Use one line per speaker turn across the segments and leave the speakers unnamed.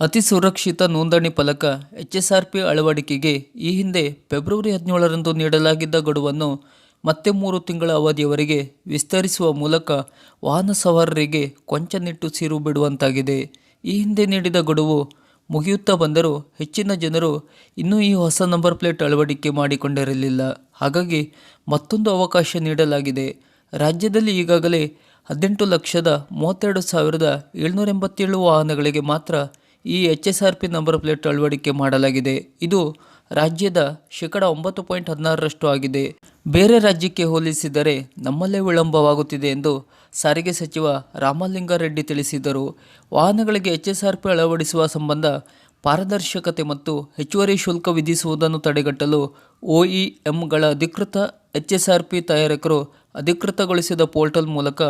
ಅತಿ ಸುರಕ್ಷಿತ ನೋಂದಣಿ ಫಲಕ ಎಚ್ ಎಸ್ ಆರ್ ಪಿ ಅಳವಡಿಕೆಗೆ ಈ ಹಿಂದೆ ಫೆಬ್ರವರಿ ಹದಿನೇಳರಂದು ನೀಡಲಾಗಿದ್ದ ಗಡುವನ್ನು ಮತ್ತೆ ಮೂರು ತಿಂಗಳ ಅವಧಿಯವರೆಗೆ ವಿಸ್ತರಿಸುವ ಮೂಲಕ ವಾಹನ ಸವಾರರಿಗೆ ಕೊಂಚ ನಿಟ್ಟುಸಿರು ಬಿಡುವಂತಾಗಿದೆ. ಈ ಹಿಂದೆ ನೀಡಿದ ಗಡುವು ಮುಗಿಯುತ್ತಾ ಬಂದರೂ ಹೆಚ್ಚಿನ ಜನರು ಇನ್ನೂ ಈ ಹೊಸ ನಂಬರ್ ಪ್ಲೇಟ್ ಅಳವಡಿಕೆ ಮಾಡಿಕೊಂಡಿರಲಿಲ್ಲ. ಹಾಗಾಗಿ ಮತ್ತೊಂದು ಅವಕಾಶ ನೀಡಲಾಗಿದೆ. ರಾಜ್ಯದಲ್ಲಿ ಈಗಾಗಲೇ ಹದಿನೆಂಟು ಲಕ್ಷದ ಮೂವತ್ತೆರಡು ಸಾವಿರದ ಏಳ್ನೂರ ಎಂಬತ್ತೇಳು ವಾಹನಗಳಿಗೆ ಮಾತ್ರ ಈ H S R P number plate ಅಳವಡಿಕೆ ಮಾಡಲಾಗಿದೆ. ಇದು ರಾಜ್ಯದ ಶೇಕಡ ಒಂಬತ್ತು ಪಾಯಿಂಟ್ ಹದಿನಾರರಷ್ಟು ಆಗಿದೆ. ಬೇರೆ ರಾಜ್ಯಕ್ಕೆ ಹೋಲಿಸಿದರೆ ನಮ್ಮಲ್ಲೇ ವಿಳಂಬವಾಗುತ್ತಿದೆ ಎಂದು ಸಾರಿಗೆ ಸಚಿವ ರಾಮಲಿಂಗಾರೆಡ್ಡಿ ತಿಳಿಸಿದರು. ವಾಹನಗಳಿಗೆ ಎಚ್ ಎಸ್ ಆರ್ ಪಿ ಅಳವಡಿಸುವ ಸಂಬಂಧ ಪಾರದರ್ಶಕತೆ ಮತ್ತು ಹೆಚ್ಚುವರಿ ಶುಲ್ಕ ವಿಧಿಸುವುದನ್ನು ತಡೆಗಟ್ಟಲು ಒಇಎಂಗಳ ಅಧಿಕೃತ ಎಚ್ ಎಸ್ ಆರ್ ಪಿ ತಯಾರಕರು ಅಧಿಕೃತಗೊಳಿಸಿದ ಪೋರ್ಟಲ್ ಮೂಲಕ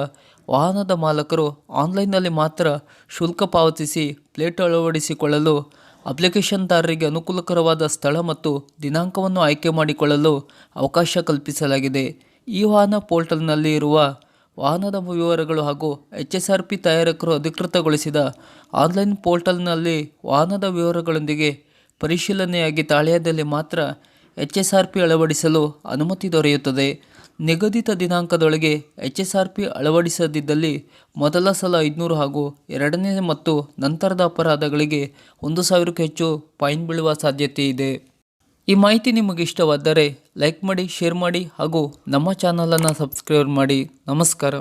ವಾಹನದ ಮಾಲಕರು ಆನ್ಲೈನ್ನಲ್ಲಿ ಮಾತ್ರ ಶುಲ್ಕ ಪಾವತಿಸಿ ಪ್ಲೇಟ್ ಅಳವಡಿಸಿಕೊಳ್ಳಲು ಅಪ್ಲಿಕೇಶನ್ದಾರರಿಗೆ ಅನುಕೂಲಕರವಾದ ಸ್ಥಳ ಮತ್ತು ದಿನಾಂಕವನ್ನು ಆಯ್ಕೆ ಮಾಡಿಕೊಳ್ಳಲು ಅವಕಾಶ ಕಲ್ಪಿಸಲಾಗಿದೆ. ಈ ವಾಹನ ಪೋರ್ಟಲ್ನಲ್ಲಿ ಇರುವ ವಾಹನದ ವಿವರಗಳು ಹಾಗೂ ಎಚ್ ಎಸ್ ಆರ್ ಪಿ ತಯಾರಕರು ಅಧಿಕೃತಗೊಳಿಸಿದ ಆನ್ಲೈನ್ ಪೋರ್ಟಲ್ನಲ್ಲಿ ವಾಹನದ ವಿವರಗಳೊಂದಿಗೆ ಪರಿಶೀಲನೆಯಾಗಿ ತಾಳೆಯದಲ್ಲಿ ಮಾತ್ರ ಎಚ್ ಎಸ್ ಆರ್ ಪಿ ಅಳವಡಿಸಲು ಅನುಮತಿ ದೊರೆಯುತ್ತದೆ. ನಿಗದಿತ ದಿನಾಂಕದೊಳಗೆ ಎಚ್ ಎಸ್ ಆರ್ ಪಿ ಅಳವಡಿಸದಿದ್ದಲ್ಲಿ ಮೊದಲ ಸಲ ಐದುನೂರು ಹಾಗೂ ಎರಡನೇ ಮತ್ತು ನಂತರದ ಅಪರಾಧಗಳಿಗೆ ಒಂದು ಸಾವಿರಕ್ಕೂ ಹೆಚ್ಚು ಪಾಯಿಂಟ್ ಬೀಳುವ ಸಾಧ್ಯತೆ ಇದೆ. ಈ ಮಾಹಿತಿ ನಿಮಗೆ ಇಷ್ಟವಾದರೆ ಲೈಕ್ ಮಾಡಿ, ಶೇರ್ ಮಾಡಿ ಹಾಗೂ ನಮ್ಮ ಚಾನಲನ್ನು ಸಬ್ಸ್ಕ್ರೈಬ್ ಮಾಡಿ. ನಮಸ್ಕಾರ.